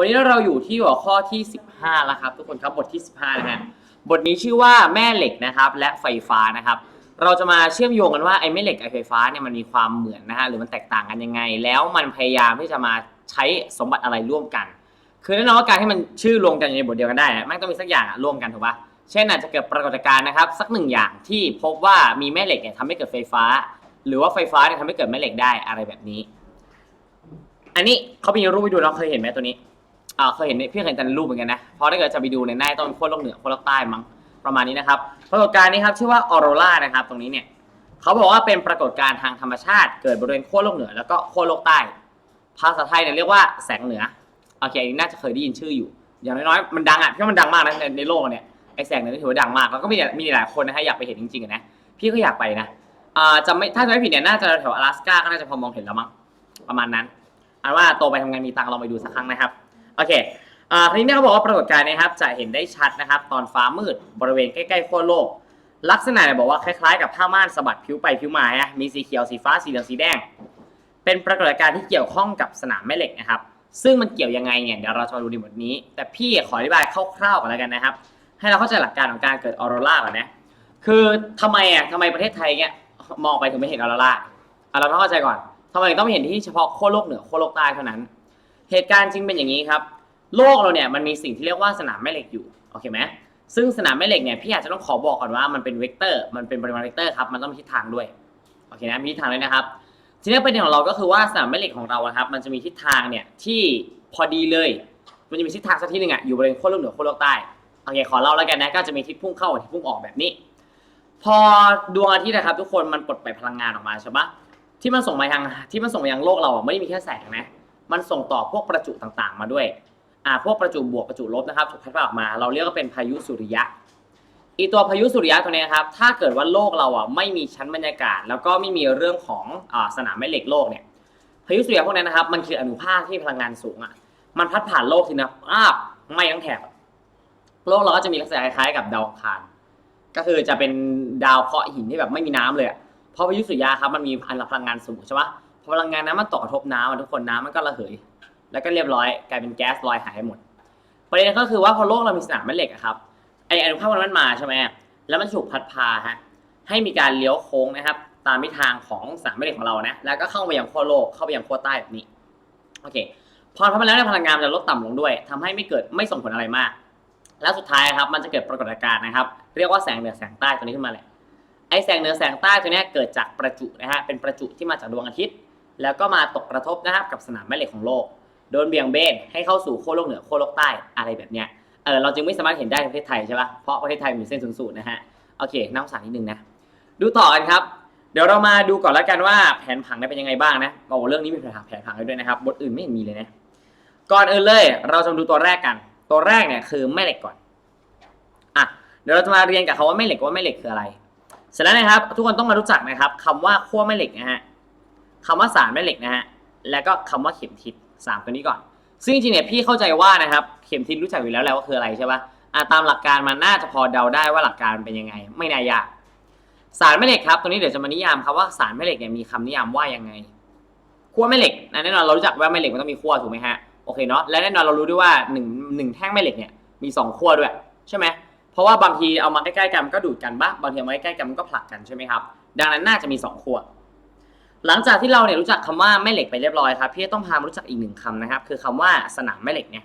วันนี้เราอยู่ที่หัวข้อที่ 15แล้วครับทุกคนครับบทที่ 15นะฮะบทนี้ชื่อว่าแม่เหล็กนะครับและไฟฟ้านะครับ เราจะมาเชื่อมโยงกันว่าไอ้แม่เหล็กกับไอ้ไฟฟ้าเนี่ยมันมีความเหมือนนะฮะหรือมันแตกต่างกันยังไง แล้วมันพยายามที่จะมาใช้สมบัติอะไรร่วมกัน คือแน่นอนว่าการที่มันชื่อรวมกันอยู่ในบทเดียวกันได้มันต้องมีสักอย่างร่วมกันถูกปะเช่นอาจจะเกิดปรากฏการณ์นะครับสักหนึ่งอย่างที่พบว่ามีแม่เหล็กเนี่ยทำให้เกิดไฟฟ้า หรือว่าไฟฟ้าเนี่ยทำให้เกิดแม่เหล็กได้อะไรแบบนี้ อันนี้เขามีรูปไปดูเราเคยเห็นไหมตัวนี้ อ่าเคยเห็นในพี่เคยเห็นแต่ในรูปเหมือนกันนะเพราะถ้าเกิดจะไปดูในหน้าต้องเป็นขั้วโลกเหนือขั้วโลกใต้มั้งประมาณนี้นะครับปรากฏการณ์นี้ครับชื่อว่าออโรรานะครับตรงนี้เนี่ยเขาบอกว่าเป็นปรากฏการณ์ทางธรรมชาติเกิดบริเวณขั้วโลกเหนือแล้วก็ขั้วโลกใต้ ภาษาไทยเนี่ยเรียกว่าแสงเหนือโอเคอันนี้น่าจะเคยได้ยินชื่ออยู่ อย่างน้อยๆมันดังอะพี่ว่ามันดังมากนะในในโลกเนี่ยไอแสงเหนือนี่ถือว่าดังมากแล้วก็มีมีหลายคนนะฮะอยากไปเห็นจริงๆอะนะพี่ก็อยากไปนะอ่าจะไม่ถ้าจะไม่ผิดเนี่ยน่าจะแถวอลาสก้าก็น่าจะพอมองเห็นแล้วมั้งประมาณนั้นอันว่าโตไปทำงานมีตังค์ลองไปดูสักครั้งนะครับ โอเคอ่าทีนี้เนี่ยเขาบอกว่าปรากฏการณ์เนะครับจะเห็นได้ชัดนะครับ ตอนฟ้ามืดบริเวณใกล้ๆขั้วโลก ลักษณะเนี่ยบอกว่าคล้ายๆ กับผ้าม่านสะบัดผิวไปผิวมาฮะมีสีเขียวสีฟ้าสีเหลืองสีแดง เป็นปรากฏการณ์ที่เกี่ยวข้องกับสนามแม่เหล็กนะครับ ซึ่งมันเกี่ยวยังไงเนี่ยเดี๋ยวเราจะมาดูในบทนี้ แต่พี่ขออธิบายคร่าวๆก่อนแล้วกันนะครับ ให้เราเข้าใจหลักการของการเกิดออโรราก่อนนะคือทำไมอะทำไมประเทศไทยเนี่ยมองไปถึงไม่เห็นออโรราอะเราต้องเข้าใจก่อนทำไมถึงต้องไปเห็นที่เฉพาะขั้วโลกเหนือขั้วโลกใต้เท่านั้น เหตุการณ์จริงเป็นอย่างนี้ครับ โลกเราเนี่ยมันมีสิ่งที่เรียกว่าสนามแม่เหล็กอยู่โอเคไหมซึ่งสนามแม่เหล็กเนี่ยพี่อาจจะต้องขอบอกก่อนว่ามันเป็นเวกเตอร์มันเป็นปริมาณเวกเตอร์ครับมันต้องมีทิศทางด้วยโอเคนะมีทิศทางด้วยนะครับ ทีนี้ประเด็นของเราก็คือว่าสนามแม่เหล็กของเราครับมันจะมีทิศทางเนี่ยที่พอดีเลย มันจะมีทิศทางสักที่หนึ่งอะอยู่บริเวณขั้วโลกเหนือขั้วโลกใต้โอเคขอเล่าแล้วกันนะก็จะมีทิศพุ่งเข้ากับทิศพุ่งออกแบบนี้ พอดวงอาทิตย์นะครับ ทุกคนมันปลดปล่อยพลังงานออกมาใช่ปะที่มันส่งมายังที่มันส่งมายังโลกเราอะไม่ได้มีแค่แสงนะมันส่งต่อพวกประจุต่างๆ มาด้วย อ่าพวกประจุบวกประจุลบนะครับถูกพัดพาออกมา เราเรียกว่าเป็นพายุสุริยะอีตัวพายุสุริยะตัวนี้ยครับ ถ้าเกิดว่าโลกเราอะไม่มีชั้นบรรยากาศ แล้วก็ไม่มีเรื่องของอสนามแม่เหล็กโลกเนี่ย พายุสุริยะพวกนั้นะครับ มันคืออนุภาคที่พลังงานสูงอะ มันพัดผ่านโลกทีนะอ้าบไม่ทั้งแถบ โลกเราก็จะมีลักษณะคล้ายๆกับดาวคาร ก็คือจะเป็นดาวเคราะห์หินที่แบบไม่มีน้ำเลยอะเพราะพายุสุริยะครับมันมีพลังงานสูงใช่ปะพลังงานนั้นมันตกกระทบน้ำทุกคนน้ำมันก็ระเหย แล้วก็เรียบร้อยกลายเป็นแก๊สลอยหายหมด ประเด็นก็คือว่าพอโลกเรามีสนามแม่เหล็กอะครับไออนุภาคมันมาใช่ไหมแล้วมันถูกพัดพาฮะให้มีการเลี้ยวโค้งนะครับ ตามทิศทางของสนามแม่เหล็กของเรานะแล้วก็เข้าไปยังขั้วโลกเข้าไปยังขั้วใต้แบบนี้โอเคพอทำมาแล้วเนี่ยพลังงานจะลดต่ำลงด้วยทำให้ไม่เกิดไม่ส่งผลอะไรมาก แล้วสุดท้ายครับมันจะเกิดปรากฏการณ์นะครับ เรียกว่าแสงเหนือแสงใต้ตัวนี้ขึ้นมาแหละไอแสงเหนือแสงใต้ตัวนี้เกิดจากประจุนะฮะเป็นประจุที่มาจากดวงอาทิตย์ แล้วก็มาตกกระทบนะครับกับสนามแม่เหล็กของโลก โดนเบี่ยงเบนให้เข้าสู่ขั้โลกเหนือขั้โลกใต้อะไรแบบเนี้ยเออเราจึงไม่สามารถเห็นได้ในประเทศไทยใช่ปะเพราะประเทศไทยมีเส้นศูนย์สูตรนะฮะโอเคน้ำสารนิดนึงนะดูต่อกันครับ เดี๋ยวเรามาดูก่อนแล้วกันว่าแผนผังเนี่ยเป็นยังไงบ้างนะบอกว่าเรื่องนี้มีแผนผังแผนผังด้วยนะครับบทอื่นไม่เห็นมีเลยนะก่อนอื่นเลย เราจะมาดูตัวแรกกัน ตัวแรกเนี่ยคือแม่เหล็กก่อนอะเดี๋ยวเราจะมาเรียนกับคำว่าแม่เหล็กว่าแม่เหล็กคืออะไร เสร็จแล้วนะครับ ทุกคนต้องมารู้จักนะครับคำว่าขั้วแม่เหล็กนะฮะคำว่าสารแม่เหล็กนะฮะแล้วก็คำว่าเข็มทิศ สามตัวนี้ก่อน ซึ่งจริงๆเนี่ยพี่เข้าใจว่านะครับเข็มทิศรู้จักอยู่แล้วแหละว่าคืออะไรใช่ปะอะตามหลักการมันน่าจะพอเดาได้ว่าหลักการเป็นยังไง ไม่น่ายากสารแม่เหล็กครับตัวนี้เดี๋ยวจะมานิยามครับว่าสารแม่เหล็กเนี่ยมีคำนิยามว่ายังไงขั้วแม่เหล็กแน่นอนเรารู้จักว่าแม่เหล็กมันต้องมีขั้วถูกไหมฮะโอเคเนาะและแน่นอนเรารู้ด้วยว่าหนึ่งหนึ่งแท่งแม่เหล็กเนี่ยมีสองขั้วด้วยใช่ไหมเพราะว่าบางทีเอามาใกล้ๆกันมันก็ดูดกันบ้างบางทีเอามาใกล้ๆกันมันก็ผลักกันใช่ไหมครับดังนั้นน่าจะมีสองขั้ว หลังจากที่เราเนี่ยรู้จักคำว่าแม่เหล็กไปเรียบร้อยครับพี่ต้องพามารู้จักอีกหนึ่งคำนะครับ คือคำว่าสนามแม่เหล็กเนี่ย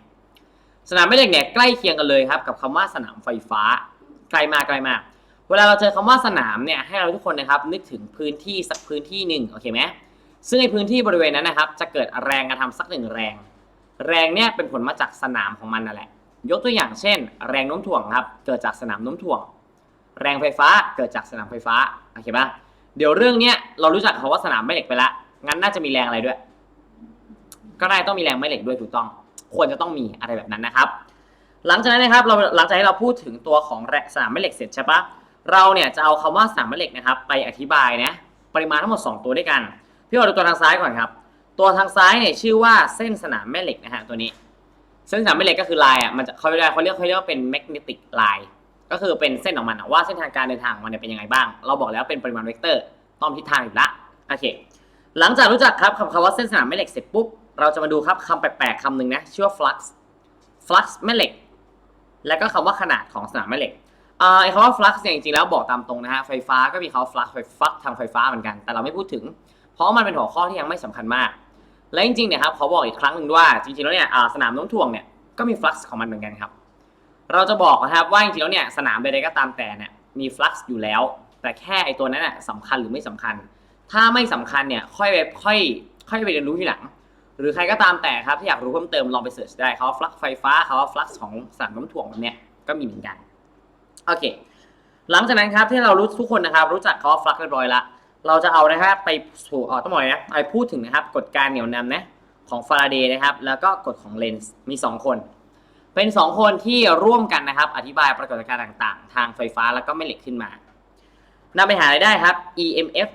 สนามแม่เหล็กเนี่ยใกล้เคียงกันเลยครับกับคำว่าสนามไฟฟ้าไกลมากไกลมากเวลาเราเจอคำว่าสนามเนี่ยให้เราทุกคนนะครับ นึกถึงพื้นที่สักพื้นที่หนึ่งโอเคไหมซึ่งในพื้นที่บริเวณนั้นนะครับ จะเกิดแรงกระทำสักหนึ่งแรง แรงเนี่ยเป็นผลมาจากสนามของมันนั่นแหละ ยกตัวอย่างเช่น แรงโน้มถ่วงครับเกิดจากสนามโน้มถ่วง แรงไฟฟ้าเกิดจากสนามไฟฟ้าโอเคปะ เดี๋ยวเรื่องเนี้ยเรารู้จักคำว่าสนามแม่เหล็กไปละงั้นน่าจะมีแรงอะไรด้วย ก็ได้ต้องมีแรงแม่เหล็กด้วยถูกต้อง ควรจะต้องมีอะไรแบบนั้นนะครับ หลังจากนั้นนะครับเราหลังจากที่เราพูดถึงตัวของสนามแม่เหล็กเสร็จใช่ปะเราเนี่ยจะเอาคำว่าสนามแม่เหล็กนะครับ ไปอธิบายนะปริมาณทั้งหมด 2 ตัวด้วยกัน พี่เอาดูตัวทางซ้ายก่อนครับ ตัวทางซ้ายเนี่ยชื่อว่าเส้นสนามแม่เหล็กนะฮะตัวนี้ เส้นสนามแม่เหล็กก็คือลายอะมันจะเขาเรียกเขาเรียกเขาเรียกว่าเป็นแมกเนติกไลน์ ก็คือเป็นเส้นของมันอะว่าเส้นทางการเดินทางของมันเนี่ยเป็นยังไงบ้าง เราบอกแล้วเป็นปริมาณเวกเตอร์ต้องทิศทางอยู่ละโอเค หลังจากรู้จักครับคำคำว่าเส้นสนามแม่เหล็กเสร็จปุ๊บเราจะมาดูครับคำแปลกๆคำหนึ่งนะชื่อว่า flux ฟลักซ์แม่เหล็ก และก็คำว่าขนาดของสนามแม่เหล็กอ่าไอ้คำว่าฟลักซ์เนี่ยจริงๆแล้วบอกตามตรงนะฮะไฟฟ้าก็มีคำว่าฟลักซ์ไฟฟักทางไฟฟ้าเหมือนกัน แต่เราไม่พูดถึง เพราะมันเป็นหัวข้อที่ยังไม่สำคัญมาก และจริงๆเนี่ยครับเขาบอกอีกครั้งหนึ่งว่าจริงๆแล้วเนี่ยสนามโน้มถ่วงเนี่ยก็มีฟลักซ์ของมันเหมือนกันครับ เราจะบอกนะครับว่าจริงๆแล้วเนี่ยสนามใดๆก็ตามแต่เนี่ยมีฟลักซ์อยู่แล้ว แต่แค่ไอตัวนั้นน่ะสำคัญหรือไม่สำคัญ ถ้าไม่สำคัญเนี่ยค่อยไปค่อยค่อยไปเรียนรู้ทีหลัง หรือใครก็ตามแต่ครับที่อยากรู้เพิ่มเติมลองไปเสิร์ชได้เขาฟลักซ์ไฟฟ้าเขาฟลักซ์ของสนามโน้มถ่วงแบบเนี้ยก็มีเหมือนกันโอเค หลังจากนั้นครับที่เรารู้ทุกคนนะครับ รู้จักเขาฟลักซ์เรียบร้อยละเราจะเอานะครับไปสู่เอ๋อต้องบอกนะไปพูดถึงนะครับกฎการเหนี่ยวนำนะของฟาราเดย์นะครับ แล้วก็กฎของเลนส์มี 2 คน เป็น 2 คนที่ร่วมกันนะครับ อธิบายปรากฏการณ์ต่างๆ ทางไฟฟ้าแล้วก็แม่เหล็กขึ้นมานำไปหาอะไรได้ครับ EMF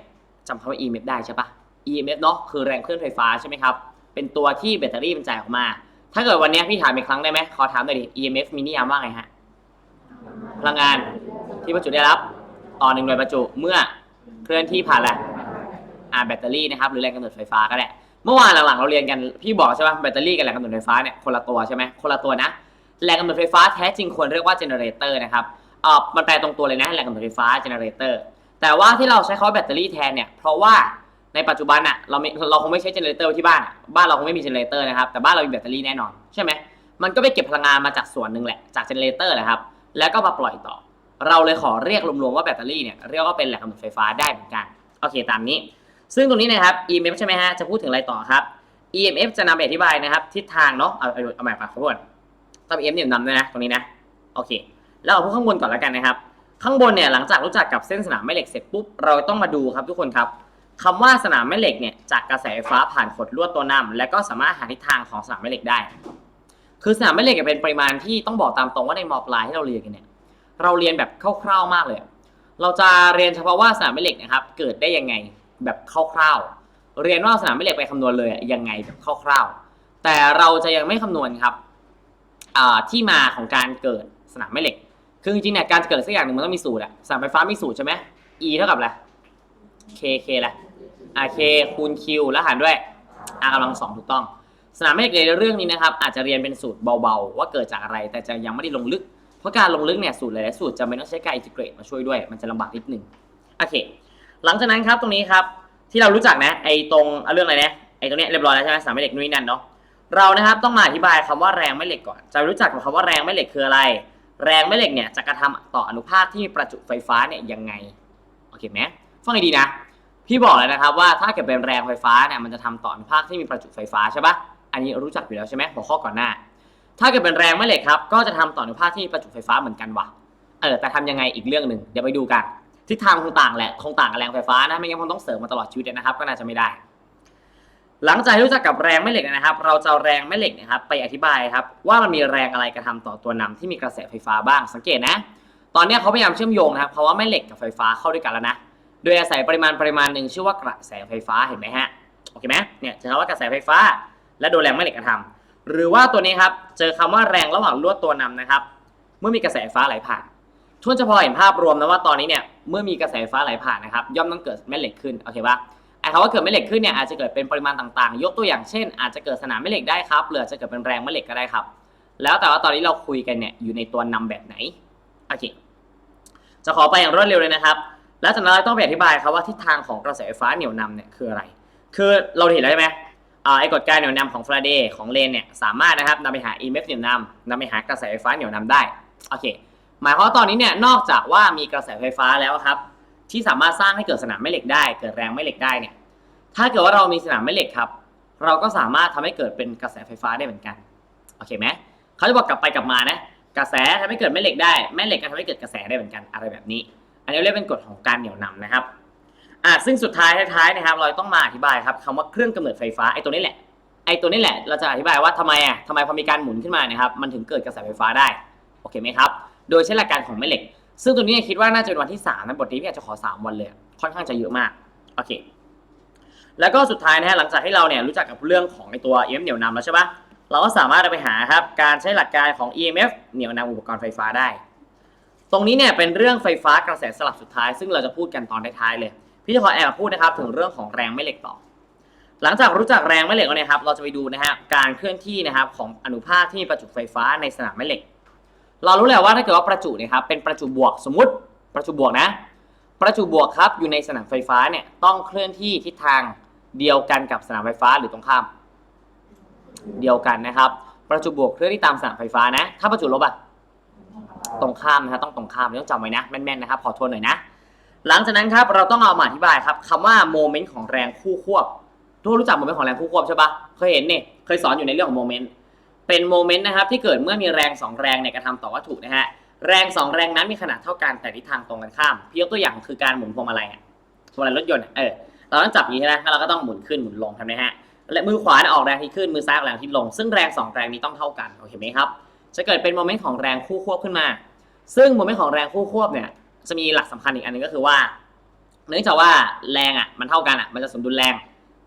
จำคำว่า EMF ได้ใช่ปะ EMF เนาะคือแรงเคลื่อนไฟฟ้าใช่ไหมครับ เป็นตัวที่แบตเตอรี่มันจ่ายออกมา ถ้าเกิดวันนี้พี่ถามอีกครั้งได้ไหมขอถามหน่อยดิ EMF มีนิยามว่าไงฮะ พลังงานที่ประจุได้รับ ต่อหนึ่งหน่วยประจุเมื่อเคลื่อนที่ผ่านอะไรอ่าแบตเตอรี่นะครับหรือแรงกำเนิดไฟฟ้าก็ได้ เมื่อวานหลังๆเราเรียนกันพี่บอกใช่ปะแบตเตอรี่กับแรงกำเนิดไฟฟ้าเนี่ยคนละตัวใช่ไหมคนละตัวนะ แรงกำเนิดไฟฟ้าแท้จริงควรเรียกว่าเจเนเรเตอร์นะครับเอ่อมันแปลตรงตัวเลยนะแรงกำเนิดไฟฟ้าเจเนเรเตอร์แต่ว่าที่เราใช้คำว่าแบตเตอรี่แทนเนี่ยเพราะว่าในปัจจุบันอะเราไม่เราคงไม่ใช้เจเนเรเตอร์ที่บ้านอะบ้านเราคงไม่มีเจเนเรเตอร์นะครับแต่บ้านเรามีแบตเตอรี่แน่นอนใช่ไหมมันก็ไปเก็บพลังงานมาจากส่วนหนึ่งแหละจากเจเนเรเตอร์แหละครับแล้วก็มาปล่อยต่อ เราเลยขอเรียกรวมๆว่าแบตเตอรี่เนี่ยเรียกว่าเป็นแหล่งกำเนิดไฟฟ้าได้เหมือนกันโอเคตามนี้ ซึ่งตรงนี้นะครับ EMF ใช่ไหมฮะจะพูดถึงอะไรต่อครับ EMF จะนำไปอธิบายนะครับทิศทางเนาะเอาเอาใหม่ปะขบวน ต้อง EMF เนี่ยนำด้วยนะตรงนี้นะโอเค แล้วเอาพวกข้างบนก่อนแล้วกันนะครับ ข้างบนเนี่ยหลังจากรู้จักกับเส้นสนามแม่เหล็กเสร็จปุ๊บเราต้องมาดูครับทุกคนครับคำว่าสนามแม่เหล็กเนี่ยจากกระแสไฟฟ้าผ่านขดลวดตัวนำและก็สามารถหาทิศทางของสนามแม่เหล็กได้ คือสนามแม่เหล็กเนี่ยเป็นปริมาณที่ต้องบอกตามตรงว่าในมอปลายที่เราเรียนกันเนี่ยเราเรียนแบบคร่าวๆมากเลย เราจะเรียนเฉพาะว่าสนามแม่เหล็กนะครับเกิดได้ยังไงแบบคร่าวๆเรียนว่าสนามแม่เหล็กไปคำนวณเลยยังไงแบบคร่าวๆแต่เราจะยังไม่คำนวณครับ ที่มาของการเกิดสนามแม่เหล็ก คือจริงๆเนี่ยการเกิดสักอย่างหนึ่งมันต้องมีสูตรอะสนามไฟฟ้ามีสูตรใช่ไหม E เท่ากับอะไร K K อะไร k คูณ Q แล้วหารด้วย R กำลังสองถูกต้อง สนามแม่เหล็กในเรื่องนี้นะครับ อาจจะเรียนเป็นสูตรเบาๆ ว่าเกิดจากอะไรแต่จะยังไม่ได้ลงลึก เพราะการลงลึกเนี่ยสูตรหลายๆสูตรจะไม่ต้องใช้การอินทิเกรตมาช่วยด้วยมันจะลำบากนิดนึงโอเค หลังจากนั้นครับตรงนี้ครับที่เรารู้จักนะไอ้ตรงเรื่องอะไรนะไอ้ตรงเนี้ยเรียบร้อยแล้วใช่ไหมสามแม่เหล็กนู่นนนั่นเนาะ เรานะครับต้องมาอธิบายคำว่าแรงแม่เหล็กก่อน จะรู้จักกับคำว่าแรงแม่เหล็กคืออะไร แรงแม่เหล็กเนี่ยจะกระทำต่ออนุภาคที่มีประจุไฟฟ้าเนี่ยยังไงโอเคไหมฟังให้ดีนะ พี่บอกเลยนะครับว่าถ้าเกิดเป็นแรงไฟฟ้าเนี่ยมันจะทำต่ออนุภาคที่มีประจุไฟฟ้าใช่ปะอันนี้รู้จักอยู่แล้วใช่ไหมหัวข้อก่อนหน้า ถ้าเกิดเป็นแรงแม่เหล็กครับก็จะทำต่ออนุภาคที่มีประจุไฟฟ้าเหมือนกันวะเออแต่ทำยังไงอีกเรื่องหนึ่งเดี๋ยวไปดูกันทิศทางคงต่างแหละคงต่างกับแรงไฟฟ้านะไม่งั้นคงต้องเสริมมาตลอดชีวิตนะครับก็น่าจะไม่ได้ หลังจากที่รู้จักกับแรงแม่เหล็กนะครับ เราจะเอาแรงแม่เหล็กนะครับไปอธิบายครับว่ามันมีแรงอะไรกระทำต่อตัวนำที่มีกระแสไฟฟ้าบ้างสังเกตนะ ตอนนี้เขาพยายามเชื่อมโยงนะครับเพราะว่าแม่เหล็กกับไฟฟ้าเข้าด้วยกันแล้วนะ โดยอาศัยปริมาณปริมาณหนึ่งชื่อว่ากระแสไฟฟ้าเห็นไหมฮะโอเคไหมเนี่ยจะคำว่ากระแสไฟฟ้า และโดนแรงแม่เหล็กกระทำหรือว่าตัวนี้ครับเจอคำว่าแรงระหว่างลวดตัวนำนะครับ เมื่อมีกระแสไฟฟ้าไหลผ่านทุนจะพอเห็นภาพรวมนะว่าตอนนี้เนี่ยเมื่อมีกระแสไฟฟ้าไหลผ่านนะครับย่อมต้องเกิดแม่เหล็กขึ้นโอเคปะ ไอ้คำว่าเกิดแม่เหล็กขึ้นเนี่ยอาจจะเกิดเป็นปริมาณต่างๆ ยกตัวอย่างเช่น อาจจะเกิดสนามแม่เหล็กได้ครับหรือจะเกิดเป็นแรงแม่เหล็กก็ได้ครับ แล้วแต่ว่าตอนนี้เราคุยกันเนี่ยอยู่ในตัวนำแบบไหนโอเคจะขอไปอย่างรวดเร็วเลยนะครับ แล้วจากนั้นเราต้องไปอธิบายครับว่าทิศทางของกระแสไฟฟ้าเหนี่ยวนำเนี่ยคืออะไร คือเราเห็นแล้วใช่ไหมอ่าไอ้กฎการเหนี่ยวนำของฟาราเดย์ของเลนเนี่ยสามารถนะครับนำไปหา EMF เหนี่ยวนำนำไปหากระแสไฟฟ้าเหนี่ยวนำได้โอเคหมายความว่าตอนนี้เนี่ยนอกจากว่ามีกระแสไฟฟ้าแล้วครับ ที่สามารถสร้างให้เกิดสนามแม่เหล็กได้ เกิดแรงแม่เหล็กได้เนี่ย ถ้าเกิดว่าเรามีสนามแม่เหล็กครับ เราก็สามารถทำให้เกิดเป็นกระแสไฟฟ้าได้เหมือนกัน โอเคไหมเขาจะบอกกลับไปกลับมานะ กระแสทำให้เกิดแม่เหล็กได้ แม่เหล็กก็ทำให้เกิดกระแสได้เหมือนกัน อะไรแบบนี้ อันนี้เรียกเป็นกฎของการเหนี่ยวนำนะครับ อ่าซึ่งสุดท้ายท้ายๆนะครับ เราต้องมาอธิบายครับคำว่าเครื่องกำเนิดไฟฟ้าไอ้ตัวนี้แหละ ไอ้ตัวนี้แหละ เราจะอธิบายว่าทำไมอะทำไมพอมีการหมุนขึ้นมานะครับ มันถึงเกิดกระแสไฟฟ้าได้ โอเคไหมครับ โดยใช้หลักการของแม่เหล็ก ซึ่งตัวนี้คิดว่าน่าจะเป็นวันที่3นะบทนี้พี่อาจจะขอ 3 วันเลย ค่อนข้างจะเยอะมากโอเคแล้วก็สุดท้ายนะฮะหลังจากที่เราเนี่ยรู้จักกับเรื่องของไอตัว EMF เหนี่ยวนำแล้วใช่ปะเราก็สามารถไปหาครับการใช้หลักการของ EMF เหนี่ยวนำอุปกรณ์ไฟฟ้าได้ ตรงนี้เนี่ยเป็นเรื่องไฟฟ้ากระแสสลับสุดท้าย ซึ่งเราจะพูดกันตอนท้ายๆเลย พี่จะขอแอบพูดนะครับถึงเรื่องของแรงแม่เหล็กต่อ หลังจากรู้จักแรงแม่เหล็กแล้วเนะครับเราจะไปดูนะฮะการเคลื่อนที่นะครับของอนุภาคที่มีประจุไฟฟ้าในสนามแม่เหล็ก เรารู้แล้วว่าถ้าเกิดว่าประจุเนะครับเป็นประจุบวกสมมติประจุบวกนะ ประจุบวกครับอยู่ในสนามไฟฟ้าเนี่ยต้องเคลื่อนที่ทิศทางเดียวกันกับสนามไฟฟ้าหรือตรงข้าม เดียวกันนะครับ ประจุบวกเคลื่อนที่ตามสนามไฟฟ้านะ ถ้าประจุลบอะตรงข้ามนะฮะต้องตรงข้ามต้องจำไว้นะแม่นๆนะครับขอทวนหน่อยนะ หลังจากนั้นครับเราต้องเอามาอธิบายครับคำว่าโมเมนต์ของแรงคู่ควบทุกคนรู้จักโมเมนต์ของแรงคู่ควบใช่ปะเคยเห็นเนี่ยเคยสอนอยู่ในเรื่องของโมเมนต์ เป็นโมเมนต์นะครับที่เกิดเมื่อมีแรงสองแรงเนี่ยกระทำต่อวัตถุนะฮะแรงสองแรงนั้นมีขนาดเท่ากันแต่ทิศทางตรงกันข้ามพี่ยกตัวอย่างคือการหมุนพวงมาลัยอะพวงมาลัยรถยนต์อะเออเราต้องจับอย่างนี้ใช่ไหมแล้วเราก็ต้องหมุนขึ้นหมุนลงทำไงฮะและมือขวาเนี่ยออกแรงที่ขึ้นมือซ้ายออกแรงที่ลง ซึ่งแรงสองแรงนี้ต้องเท่ากันโอเคไหมครับจะเกิดเป็นโมเมนต์ของแรงคู่ควบขึ้นมา ซึ่งโมเมนต์ของแรงคู่ควบเนี่ยจะมีหลักสำคัญอีกอันหนึงก็คือว่า เนื่องจากว่าแรงอะมันเท่ากันอะมันจะสมดุลแรง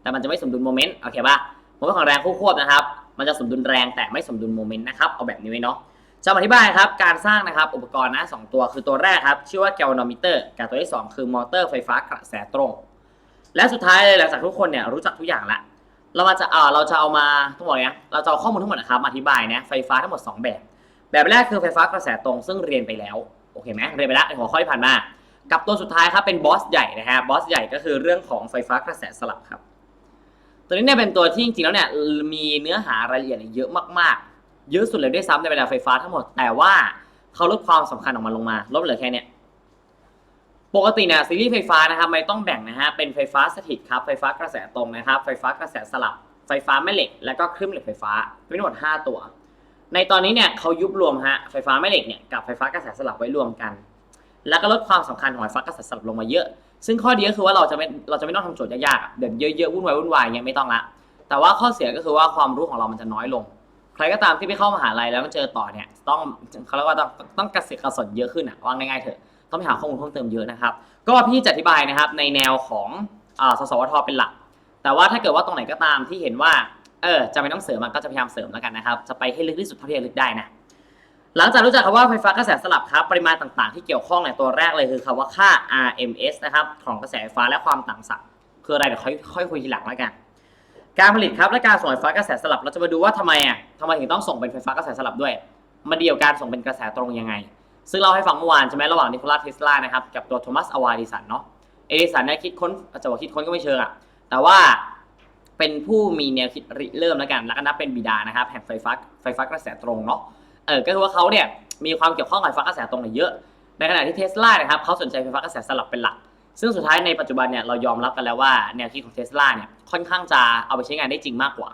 แต่มันจะไม่สมดุลโมเมนต์โอเคป่ะโมเมนต์ของแรงคู่ควบนะครับ มันจะสมดุลแรงแต่ไม่สมดุลโมเมนต์นะครับเอาแบบนี้ไว้เนาะจะมาอธิบายครับการสร้างนะครับอุปกรณ์นะสองตัวคือตัวแรกครับชื่อว่าแกลโนมิเตอร์กับตัวที่สองคือมอเตอร์ไฟฟ้ากระแสตรง และสุดท้ายเลยหลังจากทุกคนเนี่ยรู้จักทุกอย่างละเรามาจะเออเราจะเอามาต้องบอกไงเราจะเอาข้อมูลทั้งหมดนะครับอธิบายนะไฟฟ้าทั้งหมดสองแบบ แบบแรกคือไฟฟ้ากระแสตรงซึ่งเรียนไปแล้วโอเคไหมเรียนไปแล้วในหัวข้อที่ผ่านมา กับตัวสุดท้ายครับเป็นบอสใหญ่นะฮะบอสใหญ่ก็คือเรื่องของไฟฟ้ากระแสสลับครับ ตัวนี้เนี่ยเป็นตัวที่จริงๆแล้วเนี่ยมีเนื้อหารายละเอียดเยอะมากๆ เยอะสุดเลยด้วยซ้ำในบรรดาไฟฟ้าทั้งหมด แต่ว่าเขาลดความสำคัญออกมาลงมา ลดเหลือแค่เนี้ยปกติเนี่ยซีรีส์ไฟฟ้านะครับไม่ต้องแบ่งนะฮะเป็นไฟฟ้าสถิตครับไฟฟ้ากระแสตรงนะครับ ไฟฟ้ากระแสสลับไฟฟ้าแม่เหล็ก และก็คลื่นเหล็กไฟฟ้ามีทั้งหมด 5 ตัว ในตอนนี้เนี่ยเขายุบรวมฮะไฟฟ้าแม่เหล็กเนี่ยกับไฟฟ้ากระแสสลับไว้รวมกัน แล้วก็ลดความสำคัญของไฟฟ้ากระแสสลับลงมาเยอะ ซึ่งข้อดีก็คือว่าเราจะไม่เราจะไม่ต้องทำโจทย์ยากๆอะแบบเยอะๆวุ่นวายวุ่นวายอย่างเงี้ยไม่ต้องละ แต่ว่าข้อเสียก็คือว่าความรู้ของเรามันจะน้อยลง ใครก็ตามที่ไปเข้ามหาลัยแล้วมันเจอต่อเนี่ยต้องเขาเรียกว่าต้องต้องกระเสือกกระสนเยอะขึ้นอะว่าง่ายๆเถอะต้องไปหาข้อมูลเพิ่มเติมเยอะนะครับ ก็พี่จะอธิบายนะครับในแนวของอ่าสสวทเป็นหลัก แต่ว่าถ้าเกิดว่าตรงไหนก็ตามที่เห็นว่าเออจะไม่ต้องเสริมมันก็จะพยายามเสริมแล้วกันนะครับ จะไปให้ลึกที่สุดเท่าที่จะลึกได้นะ หลังจากรู้จักคำว่าไฟฟ้ากระแสสลับครับปริมาณต่างๆ ที่เกี่ยวข้องเนี่ยตัวแรกเลยคือคำว่าค่า RMS นะครับของกระแสไฟฟ้าและความต่างศักย์คืออะไรเดี๋ยวค่อยค่อยคุยทีหลังแล้วกัน การผลิตครับและการส่งไฟฟ้ากระแสสลับเราจะมาดูว่าทำไมอะทำไมถึงต้องส่งเป็นไฟฟ้ากระแสสลับด้วยมันเดียวกันส่งเป็นกระแสตรงยังไง ซึ่งเราให้ฟังเมื่อวานใช่ไหมระหว่างนิโคลัสเทสลานะครับกับตัวโทมัสอวาดิสันเนาะเอดิสันเนี่ยคิดค้นอาจจะว่าคิดค้นก็ไม่เชิงอะแต่ว่าเป็นผู้มีแนวคิดริเริ่มแล้วกัน แล้วก็นับเป็นบิดานะครับแห่งไฟฟ้าไฟฟ้ากระแสตรงเนาะ เออก็คือว่าเขาเนี่ยมีความเกี่ยวข้องกับไฟฟ้ากระแสตรงเนี่ยเยอะ ในขณะที่เทสลานะครับเขาสนใจไฟฟ้ากระแสสลับเป็นหลัก ซึ่งสุดท้ายในปัจจุบันเนี่ยเรายอมรับกันแล้วว่าแนวคิดของเทสลาเนี่ยค่อนข้างจะเอาไปใช้งานได้จริงมากกว่า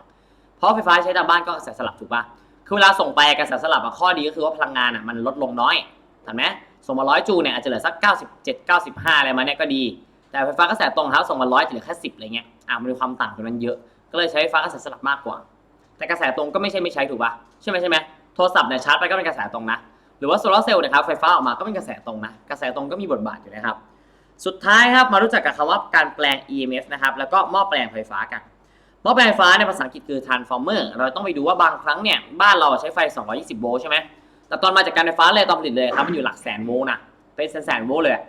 เพราะไฟฟ้าใช้ตามบ้านก็กระแสสลับถูกปะคือเวลาส่งไปกระแสสลับข้อดีก็คือว่าพลังงานอะมันลดลงน้อยเห็นไหมส่งมาร้อยจูเนี่ยอาจจะเหลือสัก 97 95 อะไรมาเนี่ยก็ดี แต่ไฟฟ้ากระแสตรงครับส่งมาร้อยจะเหลือแค่10อะไรเงี้ยอะมันมีความต่างกันมันเยอะ ก็เลยใช้ไฟฟ้ากระแสสลับมากกว่า แต่กระแสตรงก็ไม่ใช่ไม่ใช้ถูกปะใช่ไหมใช่ไหม โทรศัพท์เนี่ยชาร์จไปก็เป็นกระแสตรงนะ หรือว่าโซลาร์เซลล์นะครับไฟฟ้าออกมาก็เป็นกระแสตรงนะ กระแสตรงก็มีบทบาทอยู่นะครับ สุดท้ายครับมารู้จักกับคำว่าการแปลง EMF นะครับ แล้วก็หม้อแปลงไฟฟ้ากัน หม้อแปลงไฟฟ้าในภาษาอังกฤษคือ transformer เราต้องไปดูว่าบางครั้งเนี่ยบ้านเราใช้ไฟ 220 โวลต์ใช่ไหมแต่ตอนมาจากการไฟฟ้าเลยตอนผลิตเลยครับมันอยู่หลักแสนโวลต์นะเป็นแสนแสนโวลต์เลยอะ